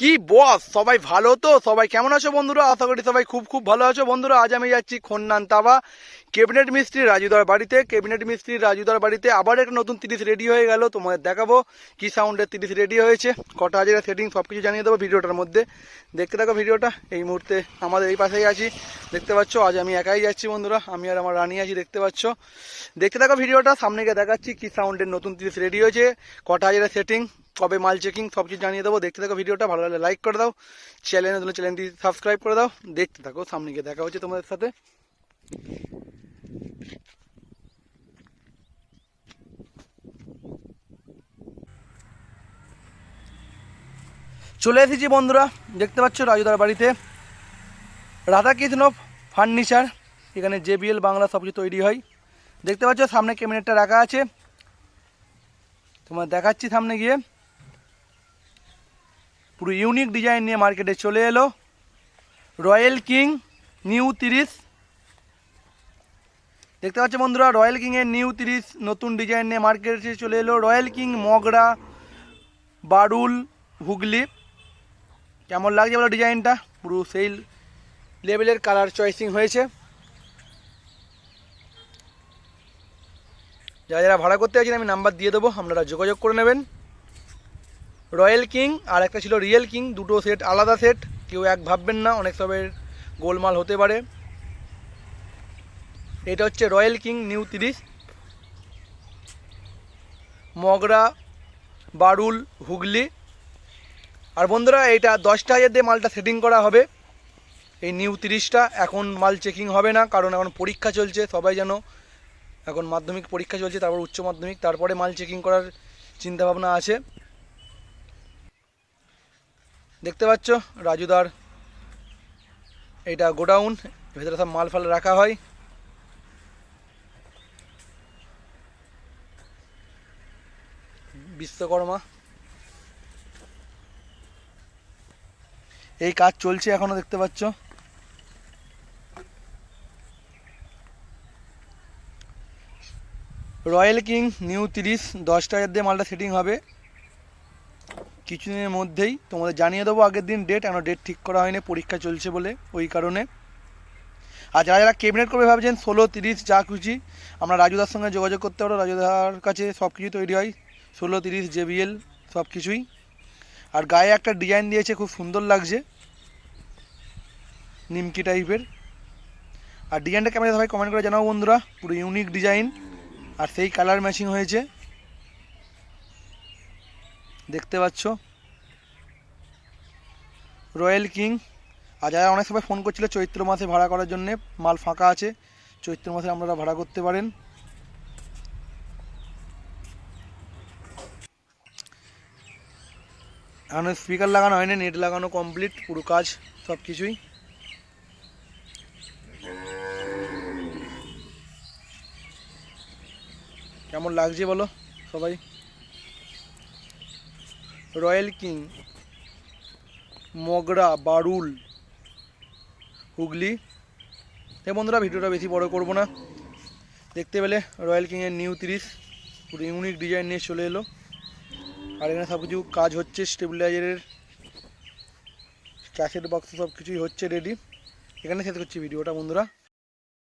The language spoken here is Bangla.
কি বস সবাই ভালো তো? সবাই কেমন আছো বন্ধুরা? আশা করি সবাই খুব খুব ভালো আছো বন্ধুরা। আজ আমি যাচ্ছি খন্নান তাবা ক্যাবিনেট মিস্ত্রি রাজুদার বাড়িতে। ক্যাবিনেট মিস্ত্রি রাজুদার বাড়িতে আবার একটা নতুন তিরিশ রেডি হয়ে গেল। তোমাদের দেখাবো কি সাউন্ডের তিরিশ রেডি হয়েছে। কটা হাজারের সেটিং সব কিছু জানিয়ে দেবো ভিডিওটার মধ্যে। দেখতে থাকো ভিডিওটা। এই মুহূর্তে আমাদের এই পাশেই আছি। দেখতে পাচ্ছ, আজ আমি একাই যাচ্ছি বন্ধুরা। আমি আর আমার রানী আছি, দেখতে পাচ্ছ। দেখতে থাকো ভিডিওটা, সামনে গিয়ে দেখাচ্ছি কি সাউন্ডের নতুন তিরিশ রেডি হয়েছে। কটা হাজারের সেটিং কবে মাল চেকিং সব কিছু জানিয়ে দেবো। দেখতে থাকো ভিডিওটা ভালো লাগলে লাইক করে দাও। চ্যানেল নতুন চ্যানেলটি সাবস্ক্রাইব করে দাও। দেখতে থাকো, সামনে গিয়ে দেখা হচ্ছে তোমাদের সাথে। চলে এসেছি বন্ধুরা, দেখতে পাচ্ছ রাজুদার বাড়িতে। রাধাকৃষ্ণ ফার্নিচার এখানে জেবিএল বাংলা সব কিছু তৈরি হয়। দেখতে পাচ্ছ সামনে ক্যাবিনেটটা রাখা আছে। তোমার দেখাচ্ছি সামনে গিয়ে। পুরো ইউনিক ডিজাইন নিয়ে মার্কেটে চলে এলো। রয়্যাল কিং নিউ তিরিশ দেখতে পাচ্ছ বন্ধুরা রয়্যাল কিংয়ের নিউ তিরিশ নতুন ডিজাইন নিয়ে মার্কেটে চলে এলো। Royal King Mogra, Barul, Hooghly. কেমন লাগছে বলো ডিজাইনটা পুরো সেই লেভেলের কালার চয়েসিং হয়েছে। যারা যারা ভাড়া করতে আছেন আমি নাম্বার দিয়ে দেবো, আপনারা যোগাযোগ করে নেবেন। রয়্যাল কিং আর একটা ছিল রিয়েল কিং, দুটো সেট আলাদা সেট, কেউ এক ভাববেন না, অনেক সবের গোলমাল হতে পারে। এটা হচ্ছে রয়্যাল কিং নিউ তিরিশ। মগরা, বারুল, হুগলি। আর বন্ধুরা এইটা দশটা হাজার দিয়ে মালটা সেটিং করা হবে। এই নিউ তিরিশটা, এখন মাল চেকিং হবে না, কারণ এখন পরীক্ষা চলছে, সবাই যেন এখন মাধ্যমিক পরীক্ষা চলছে, তারপর উচ্চ মাধ্যমিক, তারপরে মাল চেকিং করার চিন্তাভাবনা আছে। দেখতে পাচ্ছ? রাজুদার এটা গোডাউন, ভেতরে সব মাল ফাল রাখা হয়। বিশ্বকর্মা। এই কাজ চলছে এখনও, দেখতে পাচ্ছ? রয়্যাল কিং নিউ তিরিশ, দশ টাকার দিয়ে মালটা সেটিং হবে। কিছুদিনের মধ্যেই তোমাদের জানিয়ে দেবো আগের দিন ডেট এখনও ডেট ঠিক করা হয়নি, পরীক্ষা চলছে বলে, ওই কারণে। আর যারা যারা ক্যাবিনেট করবে ভাবছেন, ষোলো, তিরিশ, যা খুশি, আমরা রাজুদার সঙ্গে যোগাযোগ করতে পারো রাজুদার কাছে সব কিছু তৈরি হয়, ষোলো, তিরিশ, জেবিএল সব কিছুই আর গায়ে একটা ডিজাইন দিয়েছে, খুব সুন্দর লাগছে, নিমকি টাইপের আর ডিজাইনটা কেমন সবাই কমেন্ট করে জানাও বন্ধুরা, পুরো ইউনিক ডিজাইন আর সেই কালার ম্যাচিং হয়েছে। দেখতে পাচ্ছ? Royal king. আর যারা অনেক সময় ফোন করছিল চৈত্র মাসে ভাড়া করার জন্য, মাল ফাঁকা আছে, চৈত্র মাসে আপনারা ভাড়া করতে পারেন। এখন স্পিকার লাগানো হয়নি নেট লাগানো কমপ্লিট পুরো কাজ সব কিছুই কেমন লাগছে বলো সবাই? Royal King, Mogra, Barul, Hooghly. এই বন্ধুরা, ভিডিওটা বেশি বড় করব না। দেখতে পেলে রয়্যাল কিংয়ের নিউ তিরিশ, পুরো ইউনিক ডিজাইন নিয়ে চলে এলো। আর এখানে সব কিছু কাজ হচ্ছে স্টেবিলাইজারের ক্যাসেট বক্স সব কিছুই হচ্ছে রেডি এখানে শেষ করছি ভিডিওটা বন্ধুরা।